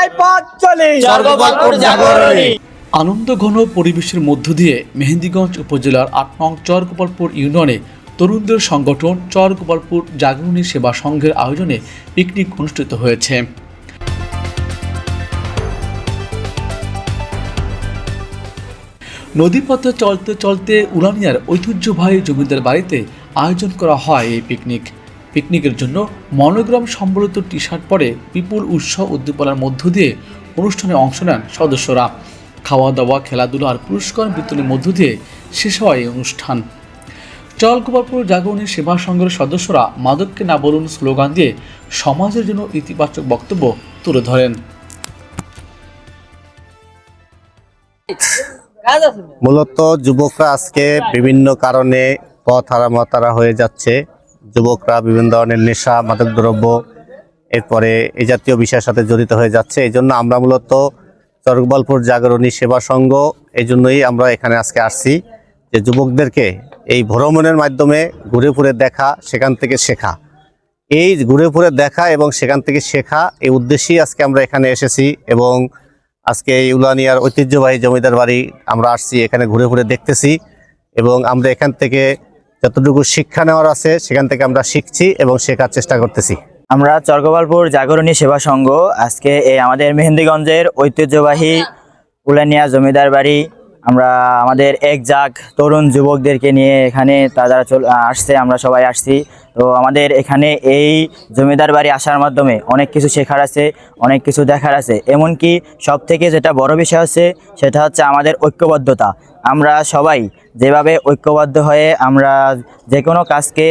রায় পথ চলি। স্বর্গপালপুর জাগরণী। আনন্দ ঘন পরিবেশের মধ্য দিয়ে মেহেন্দিগঞ্জ উপজেলার আট নং চরগোপালপুর ইউনিয়নে তরুণদের সংগঠন চরগোপালপুর জাগরণী সেবা সংঘের আয়োজনে পিকনিক অনুষ্ঠিত হয়েছে। নদীপথে চলতে চলতে উলানিয়ার ঐতিহ্যবাহী জমিদার বাড়িতে আয়োজন করা হয় এই পিকনিক। পিকনিকের জন্য মনোগ্রাম সম্বলিত টি শার্ট পরে বিপুল উৎসব উদ্দীপনার মধ্য দিয়ে অনুষ্ঠানে অংশ নেন সদস্যরা। খাওয়া দাওয়া খেলাধুলা আর পুরস্কার বিতরণের মধ্য দিয়ে শেষ হয় এই অনুষ্ঠান। চলগোপালপুর জাগরণী সেবা সংঘের সদস্যরা মাদককে না বলুন স্লোগান দিয়ে সমাজের জন্য ইতিবাচক বক্তব্য তুলে ধরেন। মূলত যুবকরা আজকে বিভিন্ন কারণে পথ হারামাতারা হয়ে যাচ্ছে। যুবকরা বিভিন্ন ধরনের নেশা মাদকদ্রব্য এরপরে এই জাতীয় বিষয়ের সাথে জড়িত হয়ে যাচ্ছে। এই জন্য আমরা মূলত চরগোপালপুর জাগরণী সেবা সংঘ, এই জন্যই আমরা এখানে আজকে আসছি যে যুবকদেরকে এই ভ্রমণের মাধ্যমে ঘুরে ফুরে দেখা, সেখান থেকে শেখা। এই ঘুরে ফুরে দেখা এবং সেখান থেকে শেখা, এই উদ্দেশ্যেই আজকে আমরা এখানে এসেছি এবং আজকে এই উলানিয়ার ঐতিহ্যবাহী জমিদার বাড়ি আমরা আসছি, এখানে ঘুরে ঘুরে দেখতেছি এবং আমরা এখান থেকে যতটুকু শিক্ষা নেওয়ার আছে, সেখান থেকে আমরা শিখছি এবং শেখার চেষ্টা করতেছি। আমরা চরগোপালপুর জাগরণী সেবা সংঘ, আজকে এই আমাদের মেহেন্দিগঞ্জের ঐতিহ্যবাহী উলানিয়া জমিদার বাড়ি আমরা আমাদের এক জাগ তরুণ যুবকদেরকে নিয়ে এখানে তারা চল আসছে, আমরা সবাই আসছি। তো আমাদের এখানে এই জমিদার বাড়ি আসার মাধ্যমে অনেক কিছু শেখার আছে, অনেক কিছু দেখার আছে। এমনকি সব থেকে যেটা বড় বিষয় আছে সেটা হচ্ছে আমাদের ঐক্যবদ্ধতা। আমরা সবাই যেভাবে ঐক্যবদ্ধ হয়ে আমরা যে কোনো কাজকে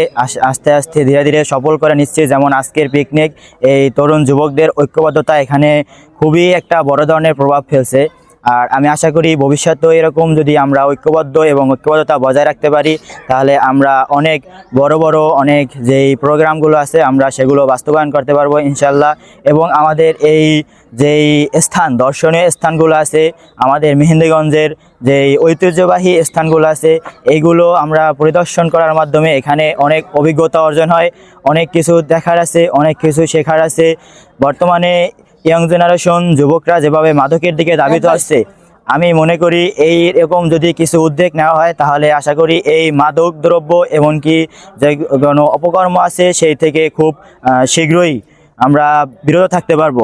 আস্তে আস্তে ধীরে ধীরে সফল করে নিচ্ছি, যেমন আজকের পিকনিক এই তরুণ যুবকদের ঐক্যবদ্ধতা এখানে খুবই একটা বড় ধরনের প্রভাব ফেলছে। আর আমি আশা করি ভবিষ্যতেও এরকম যদি আমরা ঐক্যবদ্ধ এবং ঐক্যবদ্ধতা বজায় রাখতে পারি, তাহলে আমরা অনেক বড় বড় অনেক যেই প্রোগ্রামগুলো আছে আমরা সেগুলো বাস্তবায়ন করতে পারব ইনশাল্লাহ এবং আমাদের এই যেই স্থান, দর্শনীয় স্থানগুলো আছে, আমাদের মেহেন্দিগঞ্জের যেই ঐতিহ্যবাহী স্থানগুলো আছে এইগুলো আমরা পরিদর্শন করার মাধ্যমে এখানে অনেক অভিজ্ঞতা অর্জন হয়, অনেক কিছু দেখার আছে, অনেক কিছু শেখার আছে। বর্তমানে ইয়াং জেনারেশন যুবকরা যেভাবে মাদকের দিকে দাবিত আসছে আমি মনে করি এই এরকম যদি কিছু উদ্যোগ নেওয়া হয় তাহলে আশা করি এই মাদক দ্রব্য এমনকি যে কোনো অপকর্ম আছে সেই থেকে খুব শীঘ্রই আমরা বিরত থাকতে পারব।